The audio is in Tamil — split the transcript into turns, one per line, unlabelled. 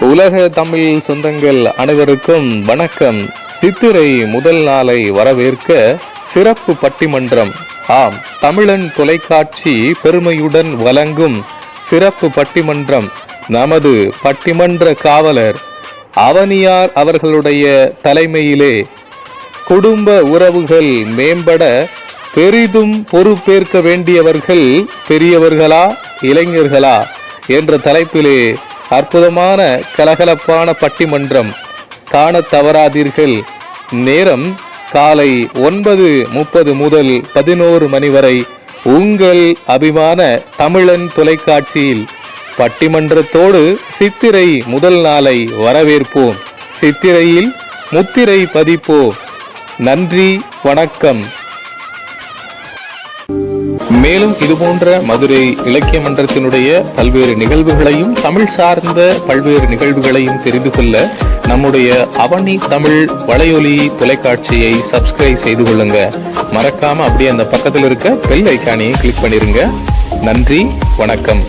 உலக தமிழ் சொந்தங்கள் அனைவருக்கும் வணக்கம். சித்திரை முதல் நாளை வரவேற்க சிறப்பு பட்டிமன்றம். ஆம் தமிழன் தொலைக்காட்சி பெருமையுடன் வழங்கும் சிறப்பு பட்டிமன்றம். நமது பட்டிமன்ற காவலர் அவனியார் அவர்களுடைய தலைமையிலே குடும்ப உறவுகள் மேம்பட பெரிதும் பொறுப்பேற்க வேண்டியவர்கள் பெரியவர்களா இளைஞர்களா என்ற தலைப்பிலே அற்புதமான கலகலப்பான பட்டிமன்றம். காண தவறாதீர்கள். நேரம் காலை ஒன்பது முப்பது முதல் பதினோரு மணி வரை உங்கள் அபிமான தமிழன் தொலைக்காட்சியில். பட்டிமன்றத்தோடு சித்திரை முதல் நாளை வரவேற்போம். சித்திரையில் முத்திரை பதிப்போம். நன்றி வணக்கம். மேலும் இதுபோன்ற மதுரை இலக்கிய மன்றத்தினுடைய பல்வேறு நிகழ்வுகளையும் தமிழ் சார்ந்த பல்வேறு நிகழ்வுகளையும் தெரிந்து கொள்ள நம்முடைய அவனி தமிழ் வலையொலி தொலைக்காட்சியை சப்ஸ்கிரைப் செய்து கொள்ளுங்க. மறக்காம அப்படியே அந்த பக்கத்தில் இருக்க பெல் ஐக்கானையும் கிளிக் பண்ணிருங்க. நன்றி வணக்கம்.